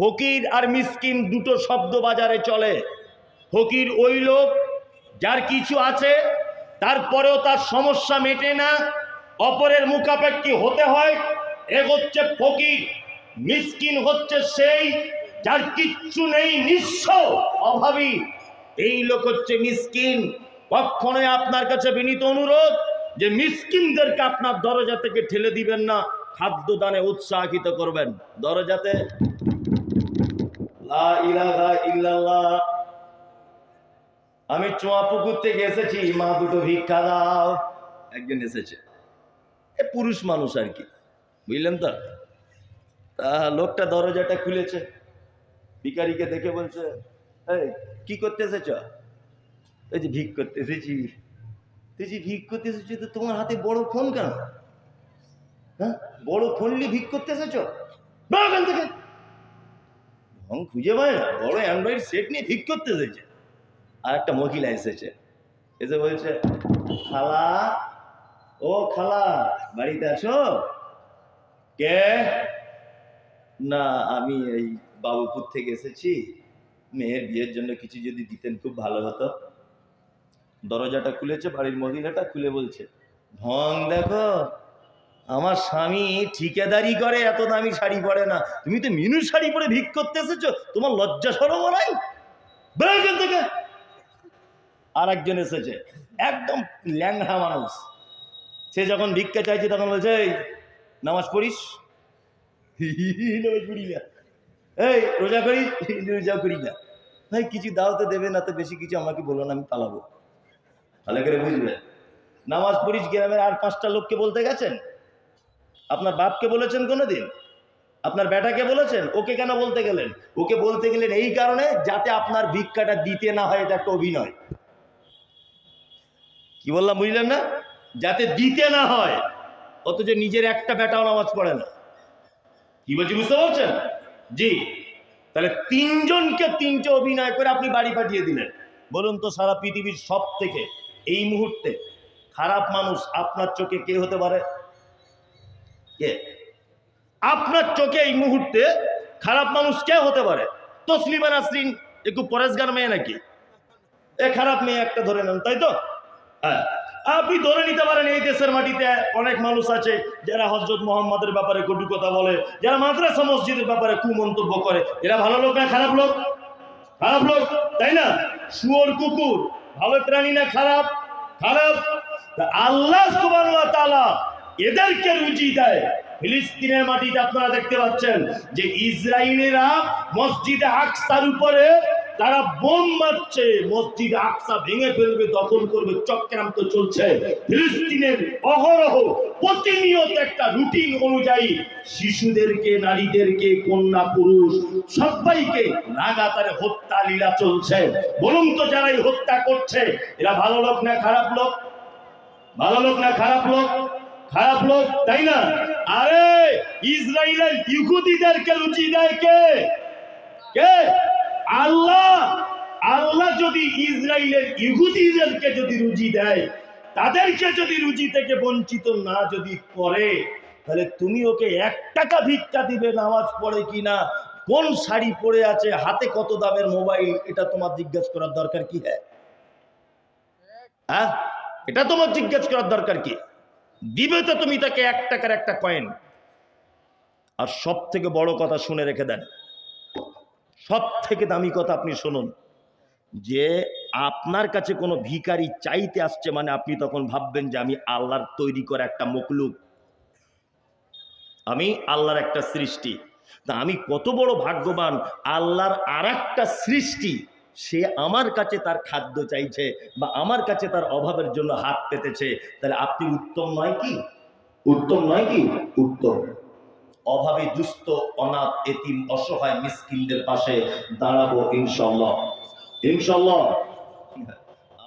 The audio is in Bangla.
ফকির আর মিসকিন দুটো শব্দ বাজারে চলে। ফকির ওই লোক, যার কিছু আছে, তারপরেও তার সমস্যা মেটে না, অপরের মুখাপেক্ষি হতে হয়, এ হচ্ছে ফকির, মিসকিন হচ্ছে সেই যার কিচ্ছু নেই, নিঃস্ব অভাবী। এই লোক হচ্ছে মিসকিন। কখনোই আপনার কাছে বিনীত অনুরোধ যে মিসকিনদেরকে আপনার দরজা থেকে ঠেলে দিবেন না খাদ্য দানে উৎসাহিত করবেন। দরজাতে আমি চোয়া পুকুর থেকে এসেছি, মা দুটো ভিক্ষা দাও। একজন এসেছে। এ পুরুষ মানুষ আর কি, বুঝলেন তো? লোকটা দরজাটা খুলেছে। ভিকারিকে দেখে বলছে, এই, কি করতে এসেছ? এই যে ভিক করতে এসেছি। তুই যে ভিক করতে এসেছি, তো তোমার হাতে বড় ফোন কেন? হ্যাঁ বড় ফোন নিয়ে ভিক করতে এসেছ? বেরো এখান খুঁজে পায় না। বড় অ্যান্ড্রয়েড সেট নিয়ে ঠিক করতে এসেছে। আর একটা মহিলা এসেছে। এসে বলছে, খালা, ও খালা, বাড়িতে আছো? কে? না, আমি এই বাবুপুর থেকে এসেছি। মেয়ের বিয়ের জন্য কিছু যদি দিতেন খুব ভালো হতো। দরজাটা খুলেছে, বাড়ির মহিলাটা খুলে বলছে, ঢং দেখো আমার স্বামী ঠিকাদারি করে, এত দামি শাড়ি পরে না। তুমি তো মিনু শাড়ি পরে ভিক করতে এসেছ, তোমার লজ্জা সরম নাই? থেকে। আর একজন এসেছে, একদম ল্যাংড়া মানুষ। সে যখন ভিক্ষা চাইছে, তখন বলছে, এই, নামাজ পড়িস? নামাজ পড়ি না। এই, রোজা করিস? রোজা করি না। ভাই, কিছু দাও তো দেবে, না তো বেশি কিছু আমাকে বলো না, আমি পালাবো। ভালো করে বুঝবে। নামাজ পড়িস গ্রামের আর পাঁচটা লোককে বলতে গেছেন? আপনার বাপকে বলেছেন কোনো দিন আপনার বেটাকে বলেছেন? ওকে কেন বলতে গেলেন? ওকে বলতে গেলেন এই কারণে যাতে আপনার ভিক্ষাটা দিতে না হয়, এটা একটা অভিনয়। কি বললাম, বুঝলেন না? যাতে দিতে না হয়, অথচ নিজের একটা বেটাও নামাজ পড়ে না। কি বলছি, বুঝতে পারছেন? জি। তাহলে তিনজনকে তিনটে অভিনয় করে আপনি বাড়ি পাঠিয়ে দিলেন। বলুন তো সারা পৃথিবীর সব থেকে এই মুহূর্তে খারাপ মানুষ আপনার চোখে কে হতে পারে? কে? আপনার চোখে এই মুহূর্তে খারাপ মানুষ কে হতে পারে? তসলিমা নাসরিন, একটু পরেশগার মেয়ে নাকি? এ খারাপ মেয়ে একটা ধরে নেন, তাই তো? হ্যাঁ। আপনি ধরে নিতে পারেন এই দেশের মাটিতে অনেক মানুষ আছে যারা হজরত মোহাম্মদের ব্যাপারে কটু কথা বলে, যারা মাদ্রাসা মসজিদের ব্যাপারে কুমন্তব্য করে। এরা ভালো লোক না খারাপ লোক? খারাপ লোক, তাই না? শুয়োর কুকুর, ভালো প্রাণী না খারাপ? খারাপ? আল্লাহ তাআলা এদেরকে রুজি দেয়। ফিলিস্তিনের মাটিতে আপনারা দেখতে পাচ্ছেন যে ইসরায়েলেরা মসজিদে আকসার উপরে তারা বোম মারছে, মসজিদ আকসা ভেঙে ফেলবে, দখল করবে, চক্রান্ত চলছে। ফিলিস্তিনের অহরহ প্রতিনিয়ত একটা রুটিন অনুযায়ী শিশুদেরকে, নারীদেরকে, কন্যা, পুরুষ সবাইকে লাগাতারে হত্যা লীলা চলছে। বলুন তো যারা এই হত্যা করছে, এরা ভালো লোক না খারাপ লোক? ভালো লোক না খারাপ লোক? খারাপ লোক, তাই না? আরে, ইসরায়েলের ইহুদিদেরকে রুচি দেয় কে কে? আল্লাহ। আল্লাহ যদি ইসরায়েলের ইহুদিদেরকে যদি রুজি দেয়, তাদেরকে যদি রুজি থেকে বঞ্চিত না যদি করে, তাহলে তুমি ওকে এক টাকা ভিক্ষা দিবে নামাজ পড়ে কিনা? কোন শাড়ি পরে আছে? হাতে কত দামের মোবাইল? এটা তোমার জিজ্ঞেস করার দরকার কি? হ্যাঁ? হ্যাঁ? এটা তোমার জিজ্ঞেস করার দরকার কি? দিবে তো তুমি তাকে এক টাকার একটা কয়েন আর সব থেকে বড় কথা শুনে রেখে দেন। সব থেকে দামি কথা আপনি শুনুন, যে আপনার কাছে কোনো ভিখারি চাইতে আসছে মানে আপনি তখন ভাববেন যে আমি আল্লাহর তৈরি করা একটা মকলুক। আমি আল্লাহর একটা সৃষ্টি। তা আমি কত বড় ভাগ্যবান, আল্লাহর আর একটা সৃষ্টি। সে আমার কাছে তার খাদ্য চাইছে বা আমার কাছে তার অভাবের জন্য হাত পেতেছে, তাহলে আপনি উত্তম নয় কি? উত্তম নয় কি? উত্তম। অভাবে দুস্থ, অনাথ, এতিম, অসহায়, মিসকিনদের পাশে দাঁড়াবো ইনশাল্লাহ ইনশাল্লাহ